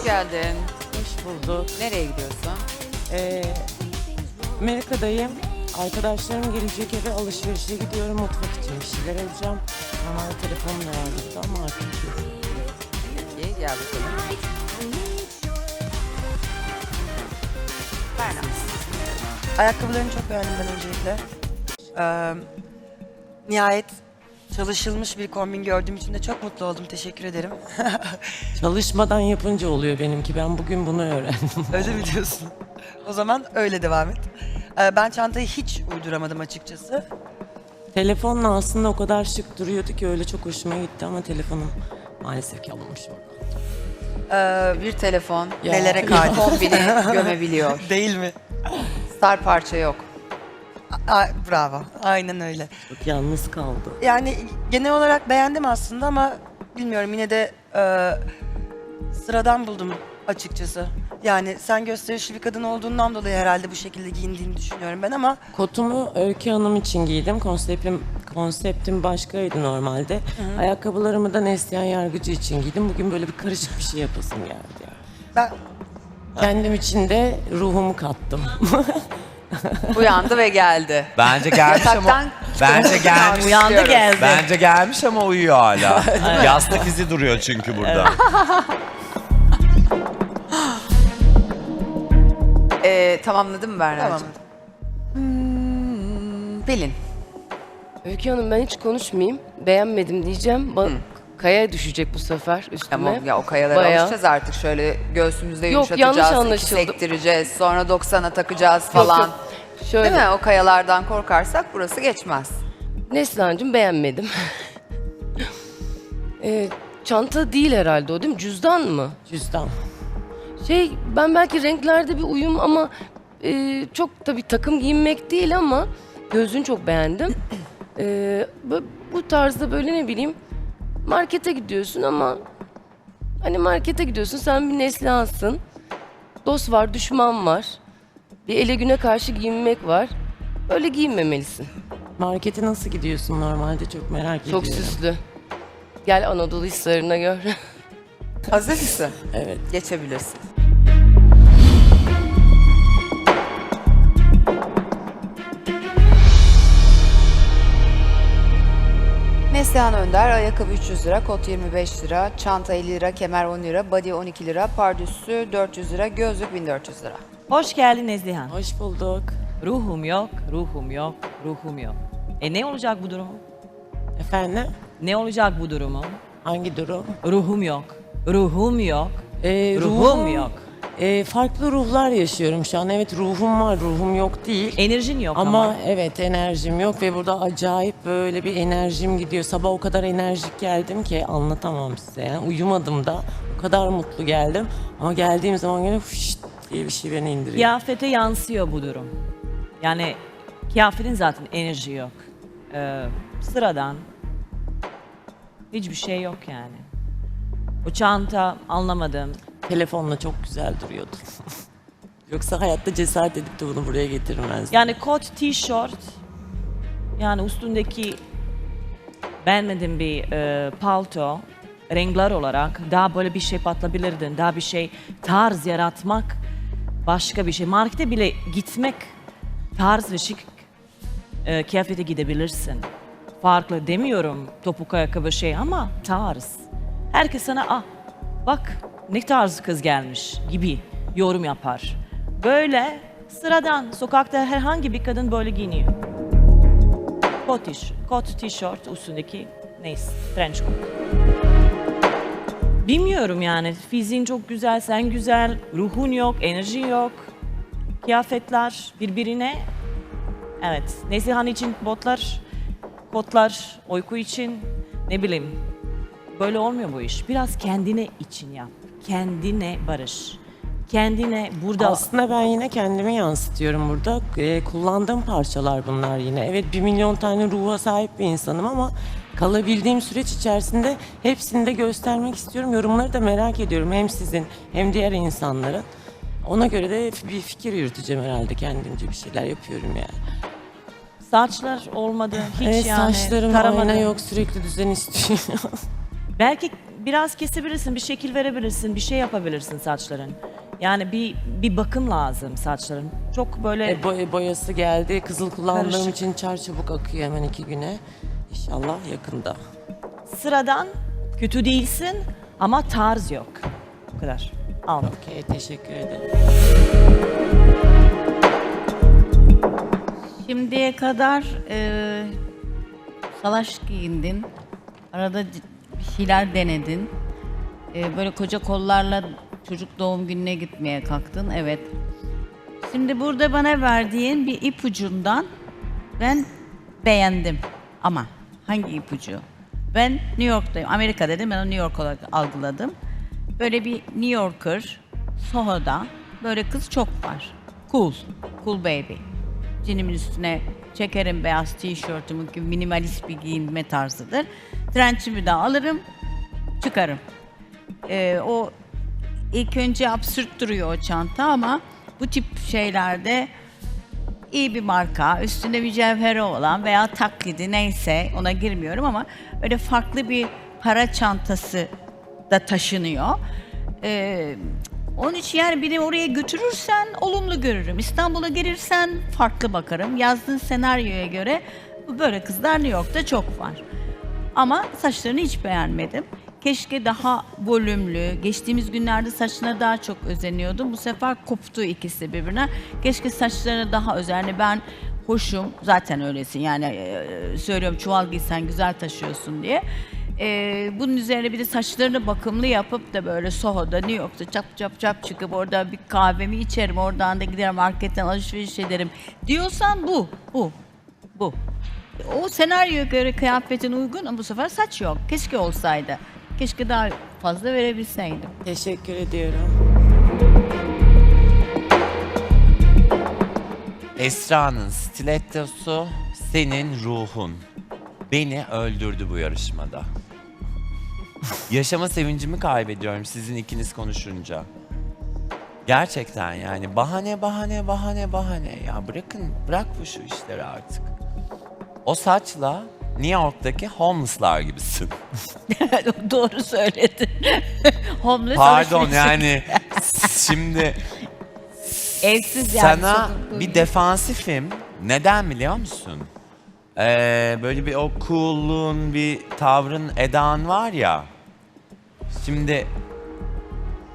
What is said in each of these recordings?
Hoş geldin. Hoş bulduk. Nereye gidiyorsun? Ee, Amerika'dayım. Arkadaşlarım gelecek eve alışverişe gidiyorum. Mutfak için bir şeyler alacağım. Normal telefonum da var burada ama artık yok. Peki gel bakalım. Berna. Ayakkabılarını çok beğendim ben öncelikle. Ee, nihayet çalışılmış bir kombin gördüğüm için de çok mutlu oldum. Teşekkür ederim. Çalışmadan yapınca oluyor benimki. Ben bugün bunu öğrendim. öyle mi diyorsun? O zaman öyle devam et. Ee, ben çantayı hiç uyduramadım açıkçası. Telefonla aslında o kadar şık duruyordu ki öyle çok hoşuma gitti ama telefonum maalesef ki alınmış oradan. Ee, Bir telefon Ya. Nelere kaldı? kombini gömebiliyor. değil mi? Star parça yok. Aa, bravo. Aynen öyle. Çok yalnız kaldı. Yani genel olarak beğendim aslında ama bilmiyorum yine de e, sıradan buldum açıkçası. Yani sen gösterişli bir kadın olduğundan dolayı herhalde bu şekilde giyindiğini düşünüyorum ben ama Kotumu Öykü Hanım için giydim. Konseptim, konseptim başkaydı normalde. Ayakkabılarımı da Neslihan Yargıcı için giydim. Bugün böyle bir karışık bir şey yapasım geldi. Yani. ben Kendim için de ruhumu kattım. Uyandı ve geldi. Bence gelmiş ama Yataktan bence gelmiş. Uyandı geldi. Bence gelmiş ama uyuyor hala. Yastık izi duruyor çünkü burada. Ee, tamamladın mı Berna'cığım? tamam. Hmm, Pelin. Öykü Hanım ben hiç konuşmayayım. Beğenmedim diyeceğim. Ba- Kaya düşecek bu sefer üstüme. Tamam ya o kayalara Bayağı. alışacağız artık. Şöyle göğsümüzde Yok, yumuşatacağız, yanlış iki anlaşıldı. sektireceğiz. Sonra 90'a takacağız falan. yok. Şöyle. Değil mi? O kayalardan korkarsak burası geçmez. Neslihan'cığım beğenmedim. Ee, çanta değil herhalde o değil mi? Cüzdan mı? Cüzdan. Şey ben belki renklerde bir uyum ama e, çok tabii takım giyinmek değil ama gözünü çok beğendim. Ee, bu, bu tarzda böyle ne bileyim markete gidiyorsun ama hani markete gidiyorsun sen bir Neslihan'sın. Dost var, düşman var. Bir ele güne karşı giyinmek var. Öyle giyinmemelisin. Markete nasıl gidiyorsun normalde çok merak Çok ediyorum. süslü. Gel Anadolu Hisarı'na gör. Hazır mısın? Evet. Geçebilirsin. Neslihan Önder, ayakkabı 300 lira, kot 25 lira, çanta 50 lira, kemer 10 lira, body 12 lira, pardüsü 400 lira, gözlük 1400 lira. Hoş geldin Nezlihan. Hoş bulduk. Ruhum yok, ruhum yok, ruhum yok. E ne olacak bu durum? Efendim? Ne olacak bu durumu? Hangi durum? Ruhum yok, ruhum yok, Ee, ruhum yok. Ee, farklı ruhlar yaşıyorum şu an. Evet ruhum var, ruhum yok değil. Enerjin yok ama. Ama evet enerjim yok ve burada acayip böyle bir enerjim gidiyor. Sabah o kadar enerjik geldim ki anlatamam size. Yani uyumadım da o kadar mutlu geldim. Ama geldiğim zaman gene fışt diye bir şey beni indiriyor. Kıyafete yansıyor bu durum. Yani kıyafetin zaten enerji yok. Ee, sıradan. Hiçbir şey yok yani. O çanta anlamadım. Telefonla çok güzel duruyordu. Yoksa hayatta cesaret edip de bunu buraya getirmezdim. Yani kot, tişört, yani üstündeki beğenmediğim bir e, palto, renkler olarak daha böyle bir şey patlatabilirdin. Daha bir şey tarz yaratmak başka bir şey. Markete bile gitmek tarz ve şık e, kıyafete gidebilirsin. Farklı demiyorum topuk ayakkabı şey ama tarz. Herkes sana ah bak ne tarz kız gelmiş gibi yorum yapar. Böyle sıradan sokakta herhangi bir kadın böyle giyiniyor. Kot, tiş, kot tişört üstündeki neyse trench coat. Bilmiyorum yani fiziğin çok güzel, sen güzel, ruhun yok, enerji yok. Kıyafetler birbirine evet. Neslihan için botlar, kotlar, uyku için ne bileyim. Böyle olmuyor bu iş. Biraz kendine için yap. Kendine barış. Kendine burada Aslında ben yine kendimi yansıtıyorum burada. Ee, kullandığım parçalar bunlar yine. Evet bir milyon tane ruha sahip bir insanım ama kalabildiğim süreç içerisinde hepsini de göstermek istiyorum. Yorumları da merak ediyorum hem sizin hem diğer insanların. Ona göre de bir fikir yürüteceğim herhalde kendimce bir şeyler yapıyorum yani. saçlar olmadı hiç evet, yani. saçlarım ayna yok sürekli düzen istiyor. Belki biraz kesebilirsin, bir şekil verebilirsin, bir şey yapabilirsin saçların. Yani bir bir bakım lazım saçların. Çok böyle E, boy- boyası geldi. Kızıl kullandığım Karışık. için çar çabuk akıyor hemen iki güne. İnşallah yakında. sıradan kötü değilsin ama tarz yok. Bu kadar. Al. Okey teşekkür ederim. Şimdiye kadar e, salaş giyindin. Arada c- bir şeyler denedin. E, böyle koca kollarla çocuk doğum gününe gitmeye kalktın. Evet. Şimdi burada bana verdiğin bir ipucundan ben beğendim. Ama hangi ipucu? Ben New York'tayım. Amerika dedim ben New York olarak algıladım. Böyle bir New Yorker, Soho'da böyle kız çok var. Cool, cool baby. Cinimin üstüne çekerim beyaz tişörtümü gibi minimalist bir giyinme tarzıdır. Trençimi de alırım, çıkarım. Ee, o ilk önce absürt duruyor o çanta ama bu tip şeylerde iyi bir marka, üstünde bir cevheri olan veya taklidi neyse ona girmiyorum ama öyle farklı bir para çantası da taşınıyor. Ee, onun için yani beni oraya götürürsen olumlu görürüm. İstanbul'a gelirsen farklı bakarım. Yazdığın senaryoya göre böyle kızlar New York'ta çok var. Ama saçlarını hiç beğenmedim. Keşke daha volümlü, geçtiğimiz günlerde saçına daha çok özeniyordum. Bu sefer koptu ikisi birbirine. Keşke saçlarına daha özenli. Ben hoşum, zaten öylesin yani e, söylüyorum çuval giysen güzel taşıyorsun diye. E, bunun üzerine bir de saçlarını bakımlı yapıp da böyle Soho'da, New York'ta çap çap çap çıkıp orada bir kahvemi içerim, oradan da giderim marketten alışveriş ederim diyorsan bu, bu, bu. O senaryoya göre kıyafetin uygun ama bu sefer saç yok. Keşke olsaydı. Keşke daha fazla verebilseydim. Teşekkür ediyorum. Esra'nın stilettosu senin ruhun. Beni öldürdü bu yarışmada. Yaşama sevincimi kaybediyorum sizin ikiniz konuşunca. Gerçekten yani bahane bahane bahane bahane. Ya bırakın bırak bu şu işleri artık. O saçla New York'taki homeless'lar gibisin. Doğru söyledin. Homeless Pardon yani şimdi Evsiz yani. sana sokakta- bir defansifim. Neden biliyor musun? Ee, böyle bir o cool'luğun bir tavrın edan var ya. Şimdi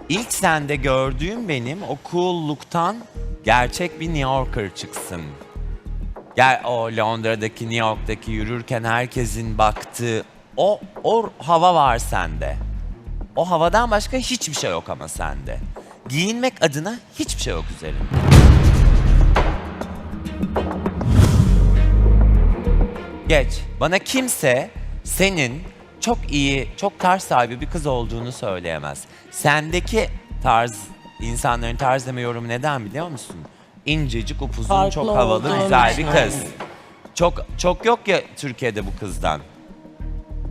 ilk sende gördüğüm benim o cool'luktan gerçek bir New Yorker çıksın. Gel o Londra'daki, New York'taki yürürken herkesin baktığı o o hava var sende. O havadan başka hiçbir şey yok ama sende. Giyinmek adına hiçbir şey yok üzerinde. Geç. Bana kimse senin çok iyi, çok tarz sahibi bir kız olduğunu söyleyemez. Sendeki tarz, insanların tarz deme yorumu neden biliyor musun? İncecik, upuzun, Farklı çok havalı, olduğum güzel bir kız. Çok çok yok ya Türkiye'de bu kızdan.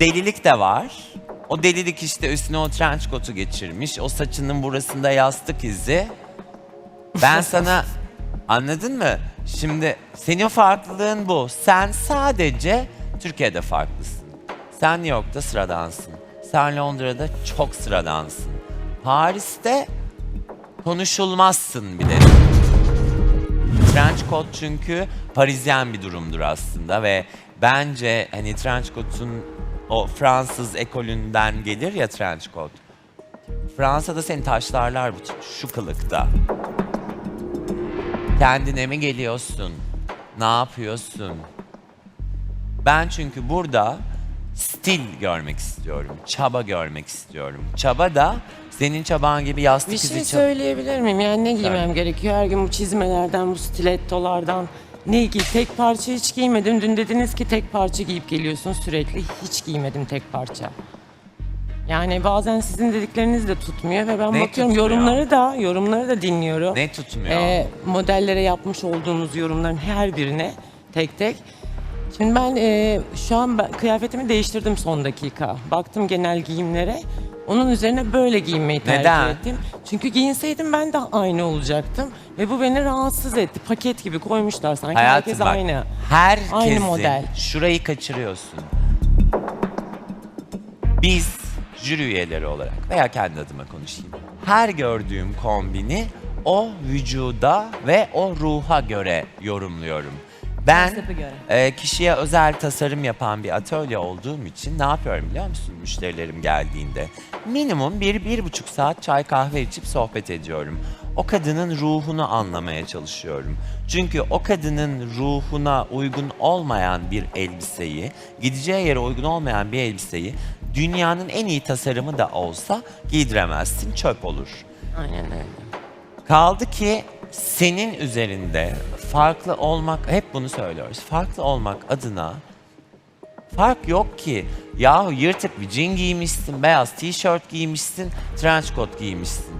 Delilik de var. O delilik işte üstüne o trench coat'u geçirmiş. O saçının burasında yastık izi. Ben sana anladın mı? Şimdi senin farklılığın bu. Sen sadece Türkiye'de farklısın. Sen New York'ta sıradansın. Sen Londra'da çok sıradansın. Paris'te konuşulmazsın bir de. Trench coat çünkü Parisyen bir durumdur aslında ve bence hani trench coat'un o Fransız ekolünden gelir ya trench coat. Fransa'da seni taşlarlar bu şu kılıkta. Kendine mi geliyorsun? Ne yapıyorsun? Ben çünkü burada stil görmek istiyorum. Çaba görmek istiyorum. Çaba da senin çaban gibi yastık Bir izi şey söyleyebilir miyim? Yani ne giymem gerekiyor? Her gün bu çizmelerden, bu stilettolardan ne giy? Tek parça hiç giymedim. Dün dediniz ki tek parça giyip geliyorsun sürekli. Hiç giymedim tek parça. Yani bazen sizin dedikleriniz de tutmuyor ve ben Ne bakıyorum tutmuyor? yorumları da yorumları da dinliyorum. Ne tutmuyor? Ee, modellere yapmış olduğunuz yorumların her birine tek tek. Şimdi ben e, şu an ben, kıyafetimi değiştirdim son dakika. Baktım genel giyimlere. Onun üzerine böyle giyinmeyi tercih Neden? ettim. Çünkü giyinseydim ben de aynı olacaktım. Ve bu beni rahatsız etti. Paket gibi koymuşlar sanki Hayatım herkes bak, aynı. herkesin Aynı model. şurayı kaçırıyorsun. Biz jüri üyeleri olarak veya kendi adıma konuşayım. Her gördüğüm kombini o vücuda ve o ruha göre yorumluyorum. Ben göre. e, kişiye özel tasarım yapan bir atölye olduğum için ne yapıyorum biliyor musun müşterilerim geldiğinde? Minimum bir, bir buçuk saat çay kahve içip sohbet ediyorum. O kadının ruhunu anlamaya çalışıyorum. Çünkü o kadının ruhuna uygun olmayan bir elbiseyi, gideceği yere uygun olmayan bir elbiseyi dünyanın en iyi tasarımı da olsa giydiremezsin, çöp olur. Aynen öyle. Kaldı ki senin üzerinde farklı olmak, hep bunu söylüyoruz. Farklı olmak adına fark yok ki. Yahu yırtık bir jean giymişsin, beyaz tişört giymişsin, trench coat giymişsin.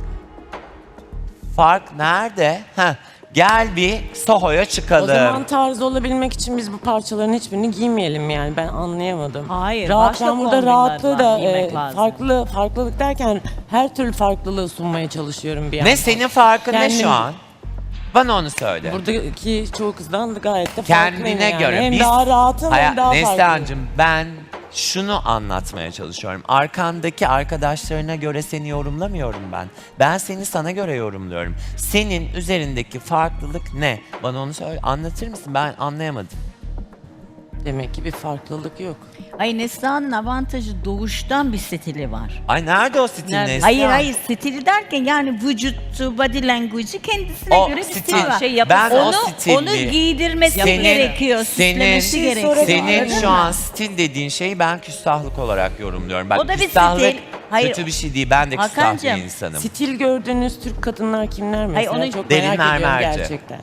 Fark nerede? Heh, gel bir Soho'ya O çıkalım. zaman tarzı olabilmek için biz bu parçaların hiçbirini giymeyelim yani ben anlayamadım. Hayır, Rahat, başka ben burada kombinler rahatlığı var, da giymek e, lazım. farklı farklılık derken her türlü farklılığı sunmaya çalışıyorum bir yandan. ne senin farkın ne Kendim- şu an? Bana onu söyle. Buradaki çoğu kızdan da gayet de farklıyım Kendine yani. göre. Hem Biz- daha rahatım hem daha farklıyım. Neslihan'cığım ben şunu anlatmaya çalışıyorum. Arkandaki arkadaşlarına göre seni yorumlamıyorum ben. Ben seni sana göre yorumluyorum. Senin üzerindeki farklılık ne? Bana onu söyle. Anlatır mısın? Ben anlayamadım. Demek ki bir farklılık yok. Ay Neslihan'ın avantajı doğuştan bir stili var. Ay nerede o stil Nerede? Neslihan? Hayır hayır stili derken yani vücuttu, body language'i kendisine O göre bir stil- stili var. Şey yapısı. Ben o onu, stilli- onu giydirmesi Senin- gerekiyor, senin- süslemesi gerekiyor. Senin Anladın şu mı? an stil dediğin şeyi ben küstahlık olarak yorumluyorum. Bak O da bir küstahlık stil. Hayır, kötü bir şey değil. Ben de küstah bir Hakan'cığım, insanım. Stil gördüğünüz Türk kadınlar kimler mesela? onu- Çok Derin merak ediyorum mermerci. gerçekten.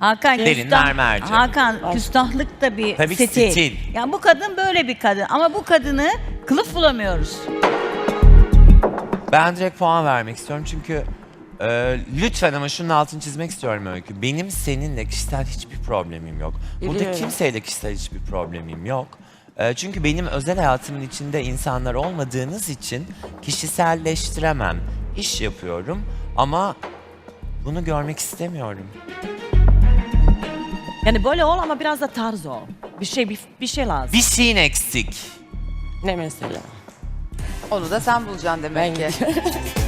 Hakan, Derin küstah- mermerci. Hakan küstahlık da bir Tabii stil. stil. Yani bu kadın böyle bir kadın ama bu kadını kılıf bulamıyoruz. Ben direkt puan vermek istiyorum çünkü e, lütfen ama şunun altını çizmek istiyorum Öykü. Benim seninle kişisel hiçbir problemim yok. Burada Biliyorum. kimseyle kişisel hiçbir problemim yok. E, çünkü benim özel hayatımın içinde insanlar olmadığınız için kişiselleştiremem. İş yapıyorum ama bunu görmek istemiyorum. Yani böyle ol ama biraz da tarz ol. Bir şey bir, bir şey lazım. Bir şeyin eksik. Ne mesela? Onu da sen bulacaksın Ben demek ki.